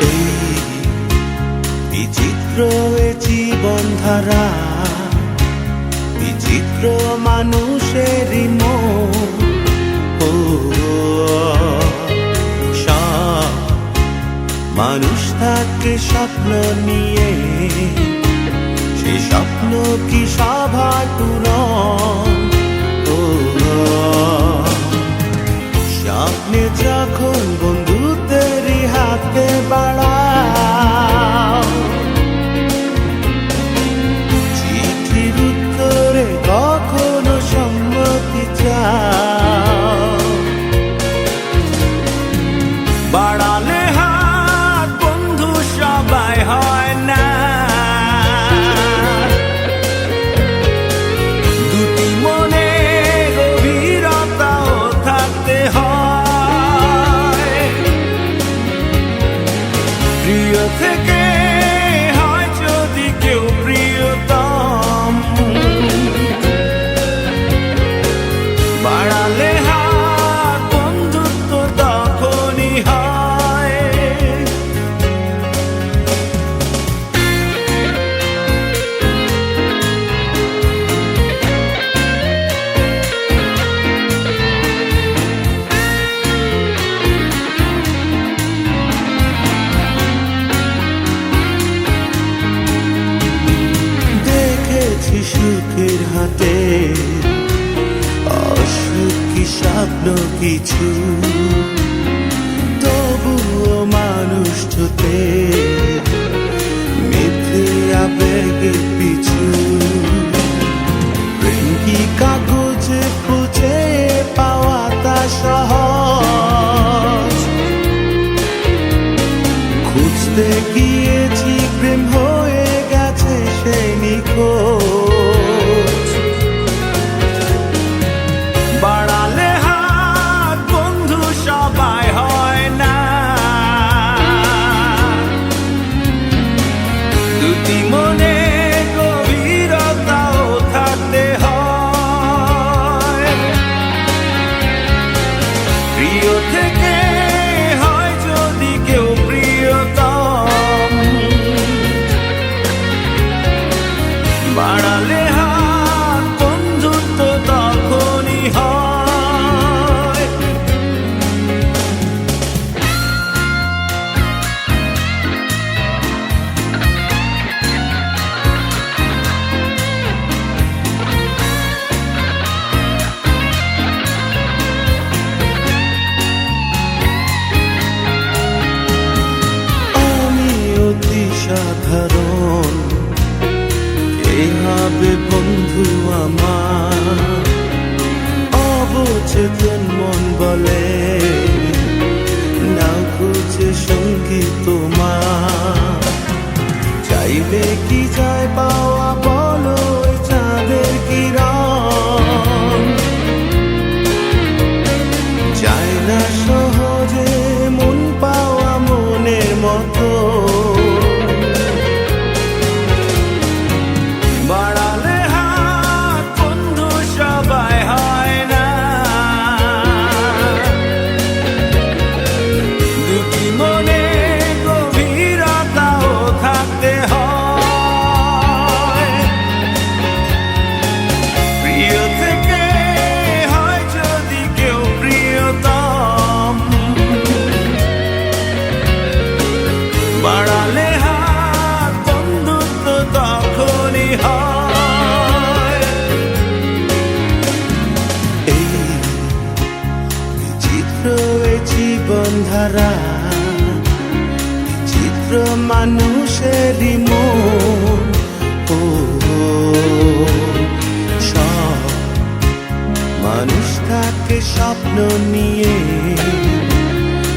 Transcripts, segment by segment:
এই জীবন ধারা বিচিত্র মানুষের ও, মানুষ থাকে স্বপ্ন নিয়ে, সে স্বপ্ন কি সভা টুরন take it. কিছু আসবে বন্ধু আমার। অবচেতন মন বলে, না খুঁজে সঙ্গী তোমার। চাইবে কি চাই পাওয়া বলো? মানুষেরই মন। ও সব মানুষ থাকে স্বপ্ন নিয়ে।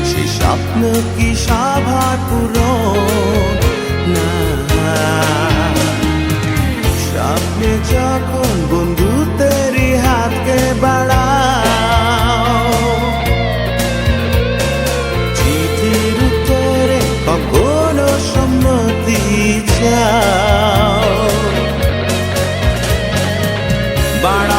সে স্বপ্ন কি সাভার না। স্বপ্নে যখন বন্ধু But